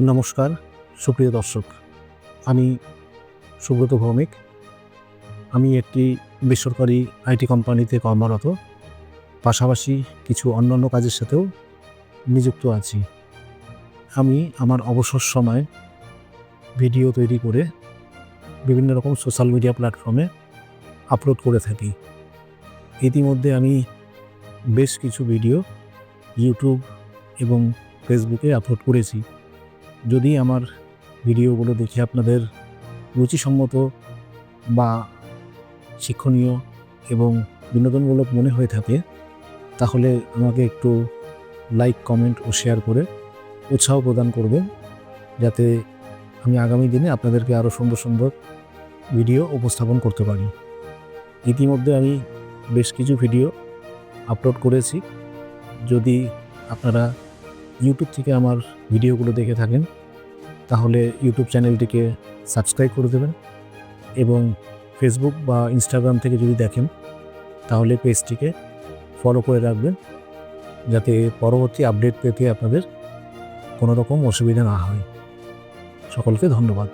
নমস্কার, সুপ্রিয় দর্শক। আমি সুব্রত ভৌমিক। আমি একটি বেসরকারি আইটি কোম্পানিতে কর্মরত। পাশাপাশি কিছু অন্যান্য কাজের সাথেও নিযুক্ত আছি। আমি আমার অবসর সময় ভিডিও তৈরি করে বিভিন্ন রকম সোশ্যাল মিডিয়া প্ল্যাটফর্মে আপলোড করে থাকি। ইতিমধ্যে আমি বেশ কিছু ভিডিও ইউটিউব এবং ফেসবুকে আপলোড করেছি। যদি আমার ভিডিওগুলো দেখে আপনাদের রুচিসম্মত বা শিক্ষণীয় এবং বিনোদনমূলক মনে হয়ে থাকে, তাহলে আমাকে একটু লাইক কমেন্ট ও শেয়ার করে উৎসাহ প্রদান করবেন, যাতে আমি আগামী দিনে আপনাদেরকে আরও সুন্দর সুন্দর ভিডিও উপস্থাপন করতে পারি। ইতিমধ্যে আমি বেশ কিছু ভিডিও আপলোড করেছি। যদি আপনারা ইউটিউব থেকে আমার ভিডিওগুলো দেখে থাকেন, তাহলে ইউটিউব চ্যানেলটিকে সাবস্ক্রাইব করে দেবেন এবং ফেসবুক বা ইনস্টাগ্রাম থেকে যদি দেখেন, তাহলে পেজটিকে ফলো করে রাখবেন, যাতে পরবর্তী আপডেট পেতে আপনাদের কোনো রকম অসুবিধা না হয়। সকলকে ধন্যবাদ।